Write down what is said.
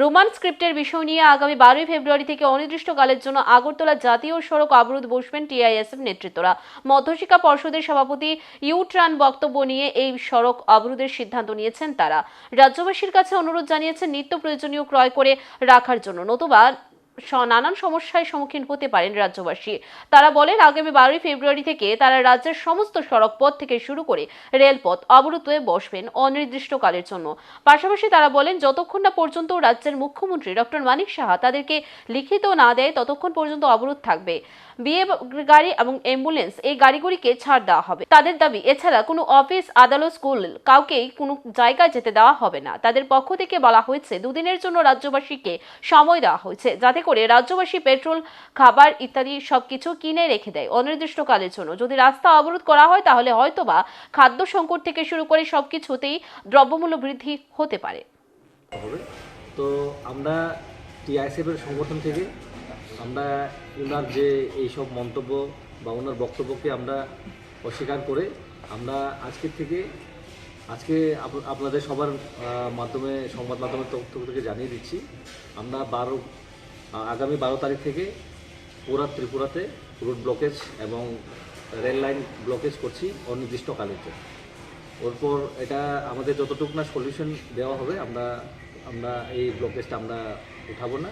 Roman স্ক্রিপ্টের বিষয় নিয়ে আগামী বারোই ফেব্রুয়ারি থেকে অনির্দিষ্টকালের জন্য আগরতলা জাতীয় সড়ক অবরোধ বসবেন টিআইএসএফ নেতৃত্বরা। মধ্যশিক্ষা পর্ষদের সভাপতি ইউট্রান বক্তব্য নিয়ে এই সড়ক অবরোধের সিদ্ধান্ত নিয়েছেন তারা। রাজ্যবাসীর কাছে অনুরোধ জানিয়েছেন, নিত্য প্রয়োজনীয় ক্রয় করে রাখার জন্য। নতুবা নানান সমস্যায় সম্মুখীন হতে পারেন রাজ্যবাসী। তারা বলেন, আগামী বারোই ফেব্রুয়ারি থেকে তারা রাজ্যের সমস্ত সড়ক পথ থেকে শুরু করে রেলপথ অবরুদ্ধ হয়ে বসবেন অনির্দিষ্টকালের জন্য। পাশাপাশি তারা বলেন, যতক্ষণ না পর্যন্ত রাজ্যের মুখ্যমন্ত্রী ডক্টর মানিক সাহা তাদেরকে লিখিত না দেয়, ততক্ষণ পর্যন্ত অবরোধ থাকবে। বিয়ে গাড়ি এবং অ্যাম্বুলেন্স এই গাড়িগুলিকে ছাড় দেওয়া হবে। তাদের দাবি, এছাড়া কোনো অফিস, আদালত, স্কুল কাউকেই কোনো জায়গায় যেতে দেওয়া হবে না। তাদের পক্ষ থেকে বলা হয়েছে, দুদিনের জন্য রাজ্যবাসীকে সময় দেওয়া হয়েছে, যাতে করে রাজ্যবাসী পেট্রোল, খাবার ইত্যাদি সবকিছু কিনে রেখে দেয় অনির্দিষ্টকালের জন্য। যদি রাস্তা অবরোধ করা হয়, তাহলে হয়তোবা খাদ্য সংকট থেকে শুরু করে সবকিছুতেই দ্রব্যমূল্য বৃদ্ধি হতে পারে। তো আমরা টিআইএসএফের সংগঠন থেকে আমরা ওনার যে এইসব মন্তব্য বা ওনার বক্তব্যকে আমরা অস্বীকার করে আমরা আজকের থেকে আজকে আপ- আপনাদের সবার মাধ্যমে, সংবাদ মাধ্যমের তথ্য থেকে জানিয়ে দিচ্ছি। আমরা বারো আগামী বারো তারিখ থেকে পুরা ত্রিপুরাতে রুট ব্লকেজ এবং রেল লাইন ব্লকেজ করছি অনির্দিষ্টকালের জন্য। ওরপর এটা আমাদের যতটুকু না সলিউশন দেওয়া হবে, আমরা আমরা এই ব্লকেজটা আমরা উঠাবো না।